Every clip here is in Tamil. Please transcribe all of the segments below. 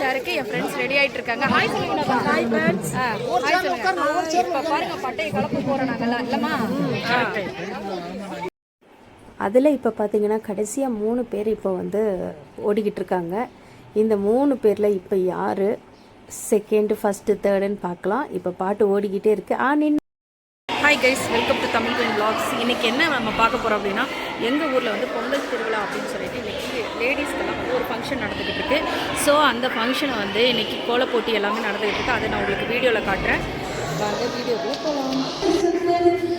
சேருக்கு என் ஃப்ரெண்ட்ஸ் ரெடி ஆயிட்டு இருக்காங்க. ஹாய் சொல்லுங்க ஹாய் ஃப்ரெண்ட்ஸ் ஹாய் சொல்லுங்க இப்போ பாருங்க பட்டையை கலப்பு போறோம் நாங்கெல்லாம். இல்லம்மா? அதில் இப்போ பார்த்தீங்கன்னா கடைசியாக மூணு பேர் இப்போ வந்து ஓடிக்கிட்டு இருக்காங்க. இந்த மூணு பேரில் இப்போ யார்? செகண்டு ஃபஸ்ட்டு தேர்டுன்னு பார்க்கலாம். இப்போ பாட்டு ஓடிக்கிட்டே இருக்கு. ஆ நின்று hi guys welcome to Tamil queen blogs இன்னைக்கு என்ன நம்ம பார்க்க போகிறோம் அப்படின்னா எங்கள் ஊரில் வந்து பொங்கல் திருவிழா அப்படின்னு சொல்லிட்டு இன்றைக்கி லேடிஸ்க்கெல்லாம் வந்து ஒரு ஃபங்க்ஷன் நடந்துக்கிட்டு இருக்குது ஸோ அந்த ஃபங்க்ஷனை வந்து இன்றைக்கி கோல போட்டி எல்லாமே நடந்துக்கிட்டு இருக்குது அதை நான் உங்களுக்கு வீடியோவில் காட்டுறேன். வாங்க வீடியோக்குள்ளே போகலாம்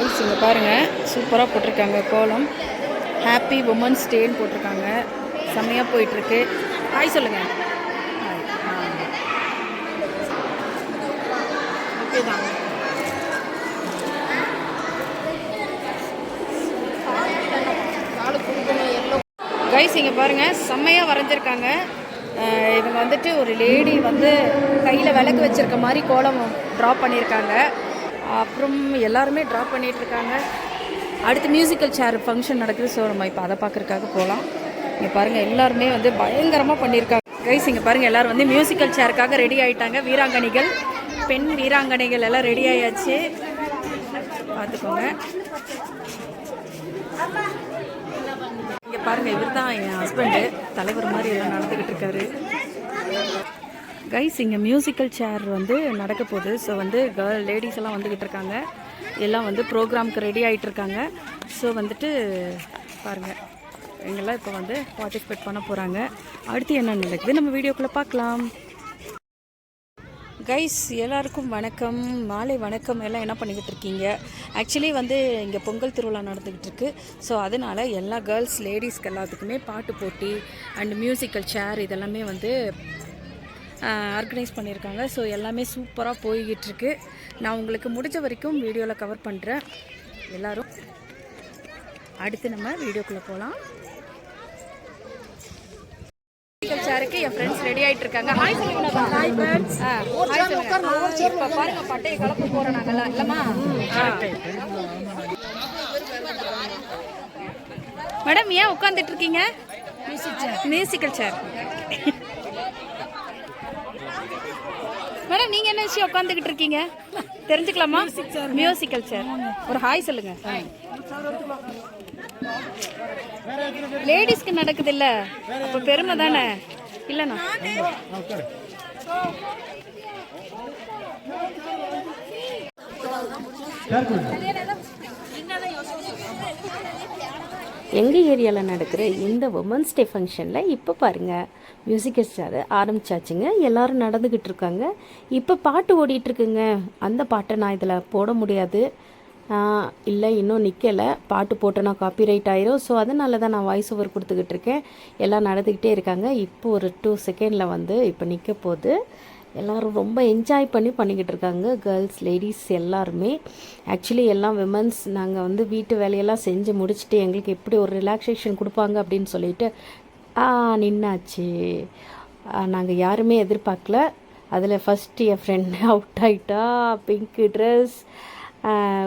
கைஸ் இங்கே பாருங்கள் சூப்பராக போட்டிருக்காங்க கோலம். ஹாப்பி உமன்ஸ் டேன்னு போட்டிருக்காங்க. செம்மையாக போயிட்டுருக்கு. ஹாய் சொல்லுங்கள் ஓகே தான் கைஸ் இங்கே பாருங்கள் செம்மையாக வரைஞ்சிருக்காங்க. இவங்க வந்துட்டு ஒரு லேடி வந்து கையில் விளக்கு வச்சிருக்க மாதிரி கோலம் ட்ரா பண்ணியிருக்காங்க அப்புறம் எல்லாருமே ட்ரா பண்ணிகிட்ருக்காங்க இருக்காங்க அடுத்து மியூசிக்கல் சேர் ஃபங்க்ஷன் நடக்குது. ஸோ நம்ம இப்போ அதை பார்க்குறக்காக போகலாம் இங்கே பாருங்கள் எல்லாருமே வந்து பயங்கரமாக பண்ணியிருக்காங்க கைஸ் இங்கே பாருங்கள் எல்லாரும் வந்து மியூசிக்கல் சேருக்காக ரெடி ஆகிட்டாங்க வீராங்கனைகள் பெண் வீராங்கனைகள் எல்லாம் ரெடி ஆயாச்சு. பார்த்துக்கோங்க. இங்கே பாருங்கள் இவர் தான் என் ஹஸ்பண்டு தலைவர் மாதிரி எல்லாம் நடந்துக்கிட்டு இருக்காரு. கைஸ் இங்கே மியூசிக்கல் சேர் வந்து நடக்க போகுது. ஸோ வந்து கேர்ள் லேடிஸ் எல்லாம் வந்துக்கிட்டு இருக்காங்க. எல்லாம் வந்து ப்ரோக்ராம்க்கு ரெடி ஆகிட்டு இருக்காங்க. ஸோ வந்துட்டு பாருங்கள் எங்கெல்லாம் இப்போ வந்து பார்ட்டிசிபேட் பண்ண போகிறாங்க அடுத்து என்ன நடக்குது? நம்ம வீடியோக்குள்ளே பார்க்கலாம். கைஸ் எல்லாருக்கும் வணக்கம். மாலை வணக்கம். எல்லாம் என்ன பண்ணிக்கிட்டு இருக்கீங்க? ஆக்சுவலி வந்து இங்கே பொங்கல் திருவிழா நடந்துக்கிட்டு இருக்கு. ஸோ அதனால் எல்லா கேர்ள்ஸ் லேடிஸ்க்கு எல்லாத்துக்குமே பாட்டு போட்டி அண்ட் மியூசிக்கல் சேர் இதெல்லாமே வந்து ஆர்கனைஸ் பண்ணியிருக்காங்க. ஸோ எல்லாமே சூப்பராக போய்கிட்டு இருக்கு நான் உங்களுக்கு முடிஞ்ச வரைக்கும் வீடியோவில் கவர் பண்ணுறேன் எல்லாரும் அடுத்து நம்ம வீடியோக்குள்ளே போகலாம் மியூசிக்கல் சேருக்கு என் ஃப்ரெண்ட்ஸ் ரெடி ஆயிட்டு இருக்காங்க ஹாய் சொல்லுங்க. ஹாய் ஃப்ரெண்ட்ஸ் ஹாய் சொல்லுங்க இப்போ பாருங்க பட்டையை கலப்பு போறோம் நாங்கெல்லாம். இல்லம்மா? மேடம் ஏன் உட்காந்துட்டு இருக்கீங்க மியூசிக்கல் சேர் மேடம் நீங்க என்ன விஷயம் உட்காந்துக்கிட்டு இருக்கீங்க? தெரிஞ்சுக்கலாமா? மியூசிக்கல் சேர் ஒரு ஹாய் சொல்லுங்க. லேடிஸ்க்கு நடக்குது இல்ல அப்ப பெருமை தானே? இல்லண்ணா. எங்கள் ஏரியாவில் நடக்கிற இந்த உமன்ஸ் டே ஃபங்க்ஷனில் இப்போ பாருங்கள் மியூசிக்கல் ஸ்டார் ஆரம்பிச்சாச்சுங்க. நடந்துக்கிட்டு இருக்காங்க. இப்போ பாட்டு ஓடிட்டுருக்குங்க அந்த பாட்டை நான் இதில் போட முடியாது. இல்லை இன்னும் நிற்கலை பாட்டு போட்டேன்னா காப்பிரைட் ஆயிரும். ஸோ அதனால தான் நான் வாய்ஸ் ஓவர் கொடுத்துக்கிட்டு இருக்கேன். எல்லாம் நடந்துக்கிட்டே இருக்காங்க. இப்போ ஒரு டூ செகண்டில் வந்து இப்போ நிற்க போகுது. எல்லோரும் ரொம்ப என்ஜாய் பண்ணி பண்ணிக்கிட்டு இருக்காங்க கேர்ள்ஸ் லேடிஸ் எல்லாருமே. ஆக்சுவலி எல்லாம் விமன்ஸ் நாங்கள் வந்து வீட்டு வேலையெல்லாம் செஞ்சு முடிச்சுட்டு எங்களுக்கு எப்படி ஒரு ரிலாக்ஸேஷன் கொடுப்பாங்க அப்படின்னு சொல்லிட்டு ஆ நின்னாச்சு. நாங்கள் யாருமே எதிர்பார்க்கல. அதில் ஃபஸ்ட்டு என் ஃப்ரெண்ட் அவுட் ஆகிட்டா பிங்க் ட்ரெஸ்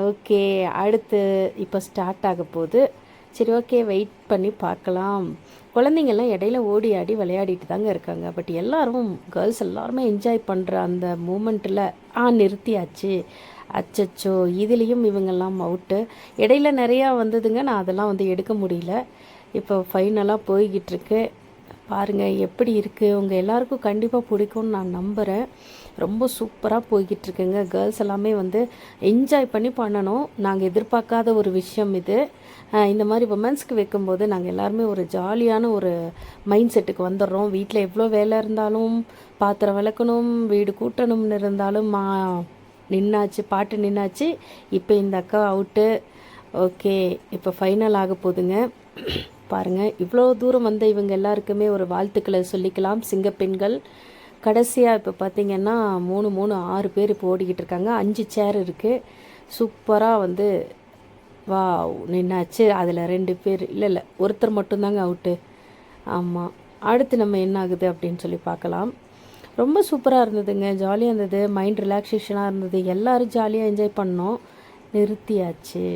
ஓகே அடுத்து இப்போ ஸ்டார்ட் ஆக போகுது. சரி ஓகே வெயிட் பண்ணி பார்க்கலாம். குழந்தைங்கள்லாம் இடையில ஓடி ஆடி விளையாடிட்டு தாங்க இருக்காங்க. பட் எல்லாரும் கேர்ள்ஸ் எல்லாருமே என்ஜாய் பண்ணுற அந்த மூமெண்ட்டில் ஆ நிறுத்தியாச்சு. அச்சச்சோ இதுலேயும் இவங்கெல்லாம் அவுட்டு இடையில நிறையா வந்ததுங்க. நான் அதெல்லாம் வந்து எடுக்க முடியல. இப்போ ஃபைனலாக போய்கிட்டு இருக்கு. பாருங்கள் எப்படி இருக்குது உங்கள் எல்லாருக்கும் கண்டிப்பாக பிடிக்கும்னு நான் நம்புகிறேன் ரொம்ப சூப்பராக போய்கிட்டு இருக்குங்க. கேர்ள்ஸ் எல்லாமே வந்து என்ஜாய் பண்ணி பண்ணணும். நாங்கள் எதிர்பார்க்காத ஒரு விஷயம் இது. இந்த மாதிரி உமன்ஸ்க்கு வைக்கும்போது நாங்கள் எல்லாருமே ஒரு ஜாலியான ஒரு மைண்ட் செட்டுக்கு வந்துடுறோம். வீட்டில் எவ்வளோ வேலை இருந்தாலும் பாத்திரம் விளக்கணும் வீடு கூட்டணும்னு இருந்தாலும் மா நின்னாச்சு பாட்டு நின்னாச்சு. இப்போ இந்த அக்கா அவுட்டு ஓகே இப்போ ஃபைனல் ஆக போகுதுங்க. பாருங்கள் இவ்வளோ தூரம் வந்த இவங்க எல்லாருக்குமே ஒரு வாழ்த்துக்களை சொல்லிக்கலாம். சிங்கப்பெண்கள் கடைசியாக இப்போ பார்த்தீங்கன்னா மூணு மூணு ஆறு பேர் இப்போ ஓடிக்கிட்டு இருக்காங்க. அஞ்சு சேர் இருக்குது சூப்பராக வந்து வா நின்னாச்சு. அதில் ரெண்டு பேர் இல்லை இல்லை ஒருத்தர் மட்டும்தாங்க அவுட்டு ஆமாம் அடுத்து நம்ம என்ன ஆகுது அப்படின்னு சொல்லி பார்க்கலாம் ரொம்ப சூப்பராக இருந்ததுங்க. ஜாலியாக இருந்தது. மைண்ட் ரிலாக்ஸேஷனாக இருந்தது. எல்லோரும் ஜாலியாக என்ஜாய் பண்ணோம். நிறுத்தியாச்சு.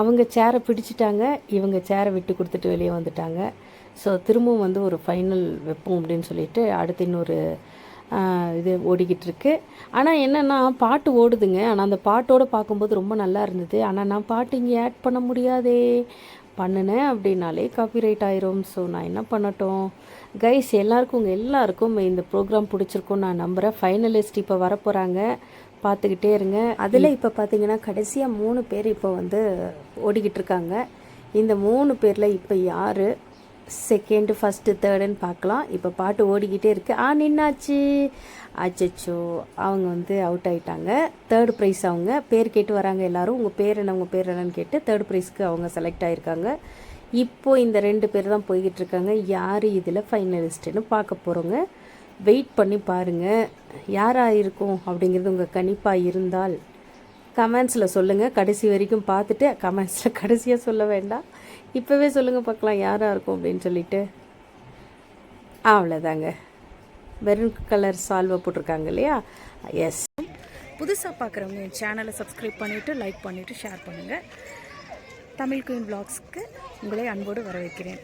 அவங்க சேரை பிடிச்சிட்டாங்க. இவங்க சேரை விட்டு கொடுத்துட்டு வெளியே வந்துட்டாங்க. ஸோ திரும்பவும் வந்து ஒரு ஃபைனல் வைப்போம் அப்படின்னு சொல்லிட்டு அடுத்து இன்னொரு இது ஓடிக்கிட்டு இருக்கு. ஆனால் என்னென்னா பாட்டு ஓடுதுங்க. ஆனால் அந்த பாட்டோடு பார்க்கும்போது ரொம்ப நல்லா இருந்தது. ஆனால் நான் பாட்டு இங்கே ஆட் பண்ண முடியாதே. பண்ணினேன் அப்படின்னாலே காப்பிரைட் ஆயிரும். ஸோ நான் என்ன பண்ணட்டும்? கைஸ் எல்லாருக்கும் உங்கள் எல்லாருக்கும் இந்த ப்ரோக்ராம் பிடிச்சிருக்கும் நான் நம்புகிறேன் ஃபைனலிஸ்ட் இப்போ வரப்போகிறாங்க பார்த்துக்கிட்டே இருங்க. அதில் இப்போ பார்த்தீங்கன்னா கடைசியாக மூணு பேர் இப்போ வந்து ஓடிக்கிட்டு இருக்காங்க. இந்த மூணு பேரில் இப்போ யார்? செகண்டு ஃபஸ்ட்டு தேர்டுன்னு பார்க்கலாம். இப்போ பாட்டு ஓடிக்கிட்டே இருக்கு. ஆ நின்னாச்சு. அச்சச்சோ. அவங்க வந்து அவுட் ஆயிட்டாங்க. தேர்ட் ப்ரைஸ் அவங்க. பேர் கேட்டு வராங்க எல்லாரும். உங்கள் பேர் என்ன உங்கள் பேர் என்னன்னு கேட்டு தேர்ட் ப்ரைஸ்க்கு அவங்க செலக்ட் ஆயிருக்காங்க. இப்போ இந்த ரெண்டு பேர் தான் போய்கிட்டு இருக்காங்க. யார் இதில் ஃபைனலிஸ்ட்டுன்னு பார்க்க போகிறோங்க வெயிட் பண்ணி பாருங்கள் யாராக இருக்கும் அப்படிங்கிறது உங்கள் கணிப்பாக இருந்தால் கமெண்ட்ஸில் சொல்லுங்கள் கடைசி வரைக்கும் பார்த்துட்டு கமெண்ட்ஸில் கடைசியாக சொல்ல வேண்டாம். இப்போவே சொல்லுங்கள் பார்க்கலாம் யாராக இருக்கும் அப்படின்னு சொல்லிட்டு. அவ்வளோதாங்க மெரூன் கலர் சால்வை போட்டிருக்காங்க இல்லையா? எஸ் புதுசாக பார்க்குறவங்க என் சேனலை சப்ஸ்கிரைப் பண்ணிவிட்டு லைக் பண்ணிவிட்டு ஷேர் பண்ணுங்கள் தமிழ் குயின் vlogsக்கு உங்களை அன்போடு வரவேற்கிறேன்.